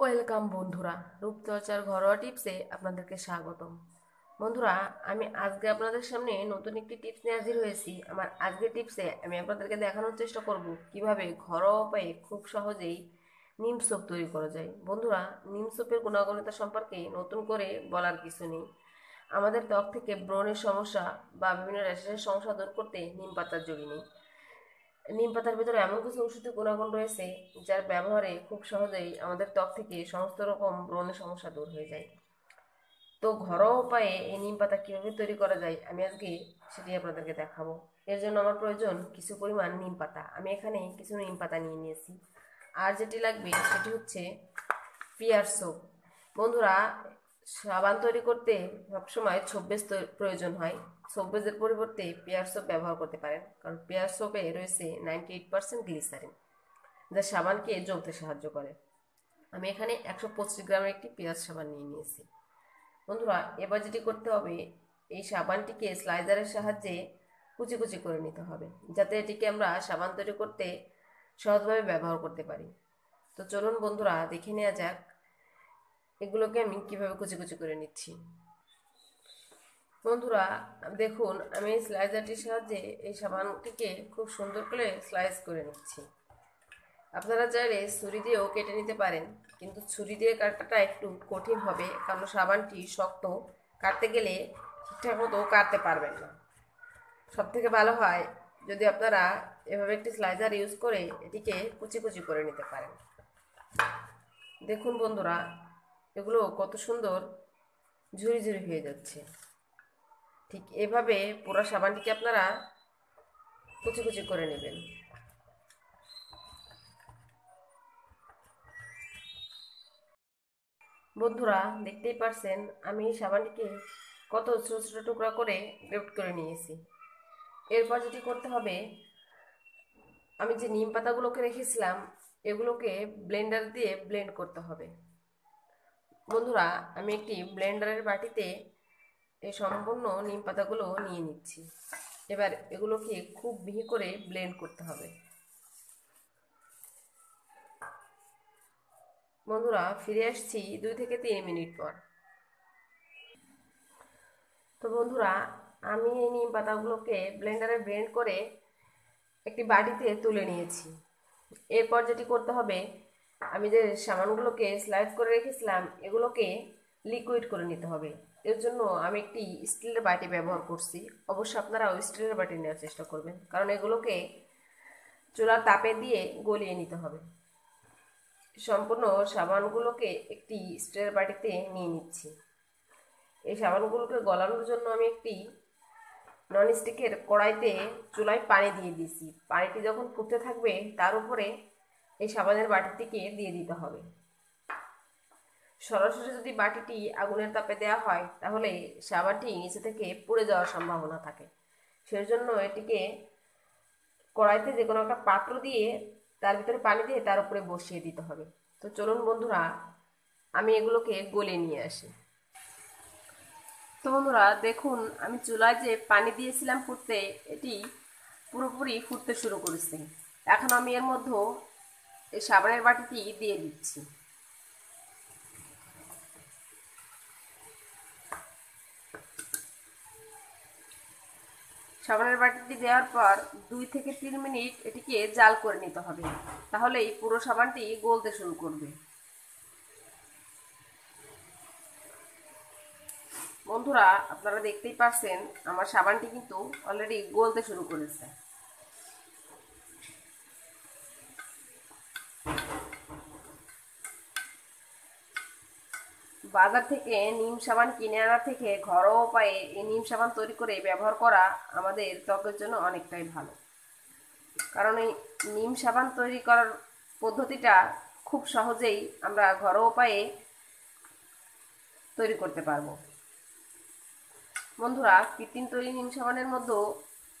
Welcome বন্ধুরা, রূপচর্চার ঘরোয়া টিপসে আপনাদেরকে স্বাগতম। বন্ধুরা, আমি আজকে আপনাদের সামনে নতুন একটি টিপস নিয়ে হাজির হয়েছি। আমার আজকের টিপসে আমি আপনাদেরকে দেখানোর চেষ্টা করব কীভাবে ঘরোয়া উপায়ে খুব সহজেই নিম সোপ তৈরি করা যায়। বন্ধুরা, নিম সোপের গুণাগুণতা সম্পর্কে নতুন করে বলার কিছু নেই। আমাদের ত্বক থেকে ব্রণের সমস্যা বা বিভিন্ন র্যাশের সমস্যা দূর করতে নিম পাতার জড়ি নেই। নিম পাতার ভিতরে এমন কিছু ঔষধি গুণাগুণ রয়েছে, যার ব্যবহারে খুব সহজেই আমাদের ত্বক থেকে সমস্ত রকম ব্রণের সমস্যা দূর হয়ে যায়। তো ঘরোয়া উপায়ে এই নিম পাতা কীভাবে তৈরি করা যায়, আমি আজকে সেটি আপনাদেরকে দেখাবো। এর জন্য আমার প্রয়োজন কিছু পরিমাণ নিম পাতা। আমি এখানে কিছু নিম পাতা নিয়ে নিয়েছি। আর যেটি লাগবে সেটি হচ্ছে পিয়ার সোপ। বন্ধুরা সাবান তৈরি করতে সবসময় ছব্বিশ প্রয়োজন হয়। ছব্বিশের পরিবর্তে পেয়ার সোপ ব্যবহার করতে পারেন, কারণ পেয়ার সোপে রয়েছে নাইনটি এইট পার্সেন্ট গ্লিসারিন যা সাবানকে জমতে সাহায্য করে। আমি এখানে একশো পঁচিশ গ্রামের একটি পেঁয়াজ সাবান নিয়ে নিয়েছি। বন্ধুরা, এবার যেটি করতে হবে, এই সাবানটিকে স্লাইজারের সাহায্যে কুচি কুচি করে নিতে হবে, যাতে এটিকে আমরা সাবান তৈরি করতে সহজভাবে ব্যবহার করতে পারি। তো চলুন বন্ধুরা, দেখে নেওয়া যাক এগুলোকে আমি কীভাবে কুচি কুচি করে নিচ্ছি? বন্ধুরা, দেখুন, আমি স্লাইজারটির সাহায্যে এই সাবানটিকে খুব সুন্দর করে স্লাইস করে নিচ্ছি। আপনারা চাইলে ছুরি দিয়েও কেটে নিতে পারেন, কিন্তু ছুরি দিয়ে কাটাটা একটু কঠিন হবে, কারণ সাবানটি শক্ত। কাটতে গেলে ঠিকঠাক মতো কাটতে পারবেন না। সব থেকে ভালো হয় যদি আপনারা এভাবে একটি স্লাইজার ইউজ করে এটিকে কুচি কুচি করে নিতে পারেন। দেখুন বন্ধুরা এগুলো কত সুন্দর ঝুরি ঝুরি হয়ে যাচ্ছে। ঠিক এভাবে পুরো সাবানটিকে আপনারা কুচি কুচি করে নেবেন। বন্ধুরা, দেখতেই পারছেন, আমি সাবানটিকে কত ছোটো ছোটো টুকরা করে গ্রেপ্ট করে নিয়েছি। এরপর যেটি করতে হবে, আমি যে নিম পাতাগুলোকে রেখেছিলাম, এগুলোকে ব্লেন্ডার দিয়ে ব্লেন্ড করতে হবে। বন্ধুরা, আমি একটি ব্লেন্ডারের বাটিতে এই সম্পূর্ণ নিম পাতাগুলো নিয়ে নিচ্ছি। এবার এগুলোকে খুব মিহি করে ব্লেন্ড করতে হবে। বন্ধুরা, ফিরে আসছি দুই থেকে তিন মিনিট পর। তো বন্ধুরা, আমি এই নিম পাতাগুলোকে ব্লেন্ডারে ব্লেন্ড করে একটি বাটিতে তুলে নিয়েছি। এরপর যেটি করতে হবে আমি যে সামানগুলোকে স্লাইস করে রেখেছিলাম, এগুলোকে লিকুইড করে নিতে হবে। এর জন্য আমি একটি স্টিলের বাটি ব্যবহার করছি। অবশ্য আপনারাও স্টিলের বাটি নেওয়ার চেষ্টা করবেন, কারণ এগুলোকে চুলার তাপে দিয়ে গলিয়ে নিতে হবে। সম্পূর্ণ সাবানগুলোকে একটি স্টিলের বাটিতে নিয়ে নিচ্ছি। এই সাবানগুলোকে গলানোর জন্য আমি একটি ননস্টিকের কড়াইতে চুলায় পানি দিয়ে দিয়েছি। পানিটি যখন ফুটতে থাকবে, তার উপরে এই সাবানের বাটিটিকে দিয়ে দিতে হবে। সরাসরি যদি বাটিটি আগুনের তাপে দেওয়া হয়, তাহলে সাবানটি নিচে থেকে পুড়ে যাওয়ার সম্ভাবনা থাকে। সেই জন্য এটিকে কড়াইতে যে কোনো একটা পাত্র দিয়ে তার ভিতরে পানি দিয়ে তার উপরে বসিয়ে দিতে হবে। তো চলুন বন্ধুরা, আমি এগুলোকে গলে নিয়ে আসি। তো বন্ধুরা, দেখুন, আমি চুলায় যে পানি দিয়েছিলাম ফুটতে, এটি পুরোপুরি ফুটতে শুরু করেছি। এখন আমি এর মধ্যে এই সাবানের বাটিটি দিয়ে দিচ্ছি। সাবানের বাটিটি দেওয়ার পর দুই থেকে তিন মিনিট এটিকে জাল করে নিতে হবে। তাহলেই পুরো সাবানটি গলতে শুরু করবে। বন্ধুরা, আপনারা দেখতেই পাচ্ছেন, আমার সাবানটি কিন্তু অলরেডি গলতে শুরু করেছে। বাজার থেকে নিম সাবান কিনে আনা থেকে ঘরোয়া উপায়ে এই নিম সাবান তৈরি করে ব্যবহার করা আমাদের ত্বকের জন্য অনেকটাই ভালো। কারণ এই নিম সাবান তৈরি করার পদ্ধতিটা খুব সহজেই আমরা ঘরোয়া উপায়ে তৈরি করতে পারব। বন্ধুরা, কৃত্রিম তৈরি নিম সাবানের মধ্যেও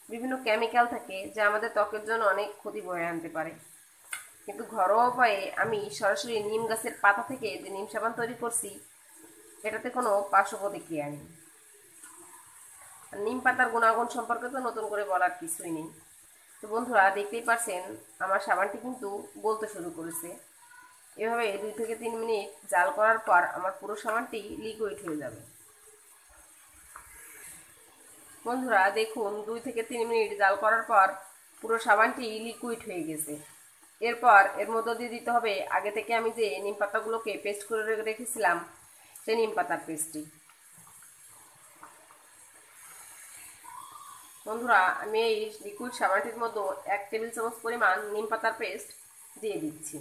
বিভিন্ন কেমিক্যাল থাকে যা আমাদের ত্বকের জন্য অনেক ক্ষতি বয়ে আনতে পারে। কিন্তু ঘরোয়া উপায়ে আমি সরাসরি নিম গাছের পাতা থেকে যে নিম সাবান তৈরি করছি এটাতে কোনো পার্শ্ব প্রতিক্রিয়া নেই নিম পাতার গুণাগুণ সম্পর্কে তো নতুন করে বলার কিছুই নেই। তো বন্ধুরা, দেখতেই পারছেন, আমার সাবানটি কিন্তু বলতে শুরু করেছে। এভাবে দুই থেকে তিন মিনিট জাল করার পর আমার পুরো সাবানটি লিকুইড হয়ে যাবে। বন্ধুরা, দেখুন, দুই থেকে তিন মিনিট জাল করার পর পুরো সাবানটি লিকুইড হয়ে গেছে। এরপর এর মধ্যে দিয়ে দিতে হবে, আগে থেকে আমি যে নিম পাতাগুলোকে পেস্ট করে রেখেছিলাম সেই নিম পাতার পেস্টটি বন্ধুরা, আমি এই লিকুইড সাবানটির মধ্যে এক টেবিল চামচ পরিমাণ নিম পাতার পেস্ট দিয়ে দিচ্ছি।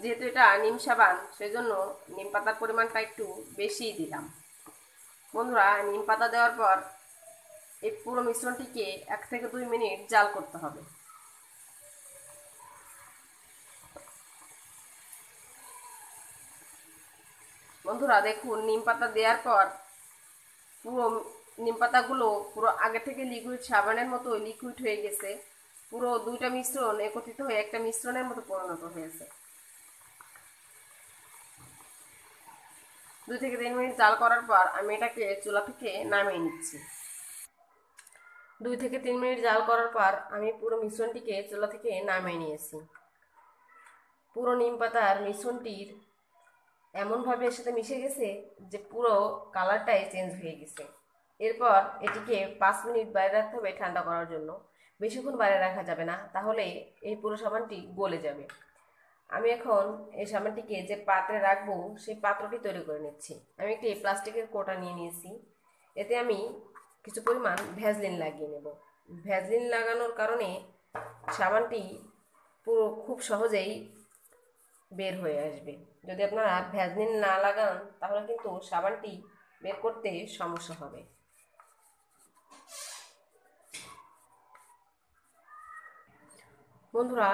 যেহেতু এটা নিম সাবান, সেজন্য নিম পাতার পরিমাণটা একটু বেশিই দিলাম। বন্ধুরা, নিম পাতা দেওয়ার পর এই পুরো মিশ্রণটিকে এক থেকে দুই মিনিট জাল করতে হবে। বন্ধুরা দেখুন, নিম পাতা দেওয়ার পর পুরো নিম পাতাগুলো পুরো আগে থেকে লিকুইড সাবানের মতো লিকুইড হয়ে গেছে। পুরো দুইটা মিশ্রণ একত্রিত হয়ে একটা মিশ্রণের মতো পরিণত হয়েছে। দুই থেকে তিন মিনিট জাল করার পর আমি এটাকে চুলা থেকে নামিয়ে নিচ্ছি। দুই থেকে তিন মিনিট জাল করার পর আমি পুরো মিশ্রণটিকে চুলা থেকে নামিয়ে নিয়েছি। পুরো নিম পাতার মিশ্রণটির এমনভাবে এর সাথে মিশে গেছে যে পুরো কালারটাই চেঞ্জ হয়ে গেছে। এরপর এটিকে পাঁচ মিনিট বাইরে রাখতে হবে ঠান্ডা করার জন্য। বেশিক্ষণ বাইরে রাখা যাবে না, তাহলে এই পুরো সাবানটি গলে যাবে। আমি এখন এই সাবানটিকে যে পাত্রে রাখব, সেই পাত্রটি তৈরি করে নিচ্ছি। আমি একটি প্লাস্টিকের কোটা নিয়ে নিয়েছি। এতে আমি কিছু পরিমাণ ভ্যাজলিন লাগিয়ে নেব। ভ্যাজলিন লাগানোর কারণে সাবানটি পুরো খুব সহজেই বের হয়ে আসবে। যদি আপনারা ভ্যাজলিন না লাগান, তাহলে কিন্তু সাবানটি বের করতে সমস্যা হবে। বন্ধুরা,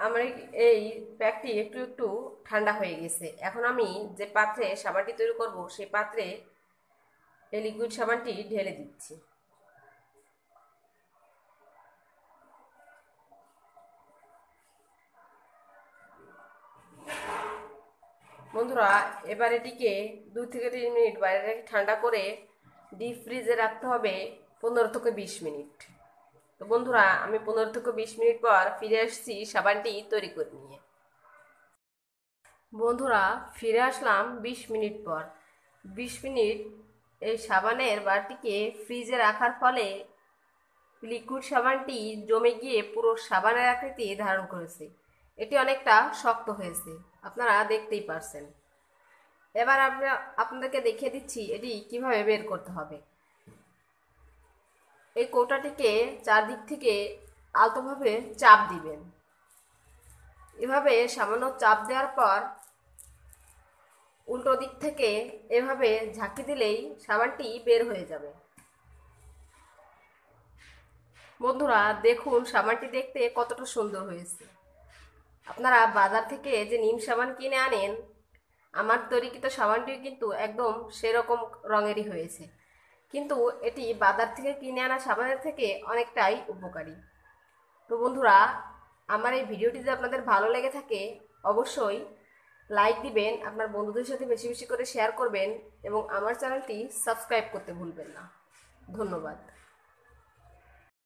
আমার এই প্যাকটি একটু একটু ঠান্ডা হয়ে গেছে। এখন আমি যে পাত্রে সাবানটি তৈরি করব, সেই পাত্রে এই লিকুইড সাবানটি ঢেলে দিচ্ছি। বন্ধুরা, এবার এটিকে দুই থেকে তিন মিনিট বাইরে রেখে ঠান্ডা করে ডিপ ফ্রিজে রাখতে হবে পনেরো থেকে বিশ মিনিট। তো বন্ধুরা, আমি পনেরো থেকে বিশ মিনিট পর ফিরে আসছি সাবানটি তৈরি করে নিয়ে। বন্ধুরা, ফিরে আসলাম বিশ মিনিট পর। বিশ মিনিট এই সাবানের বাটিকে ফ্রিজে রাখার ফলে লিকুইড সাবানটি জমে গিয়ে পুরো সাবানের আকৃতি ধারণ করেছে। এটি অনেকটা শক্ত হয়েছে। আপনারা দেখতেই পারছেন। এবার আমরা আপনাদেরকে দেখিয়ে দিচ্ছি এটি কীভাবে বের করতে হবে। এই কৌটাটিকে চারদিক থেকে আলতোভাবে চাপ দিবেন। এভাবে সামান্য চাপ দেওয়ার পর উল্টো দিক থেকে এভাবে ঝাঁকি দিলেই সাবানটি বের হয়ে যাবে। বন্ধুরা, দেখুন, সাবানটি দেখতে কতটা সুন্দর হয়েছে। আপনারা বাজার থেকে যে নিম সাবান কিনে আনেন, আমার তৈরিকৃত সাবানটিও কিন্তু একদম সেরকম রঙেরই হয়েছে। কিন্তু এটি বাজার থেকে কিনে আনা সাবানের থেকে অনেকটাই উপকারী। তো বন্ধুরা, আমার এই ভিডিওটি যদি আপনাদের ভালো লেগে থাকে, অবশ্যই লাইক দিবেন, আপনার বন্ধুদের সাথে বেশি বেশি করে শেয়ার করবেন এবং আমার চ্যানেলটি সাবস্ক্রাইব করতে ভুলবেন না। ধন্যবাদ।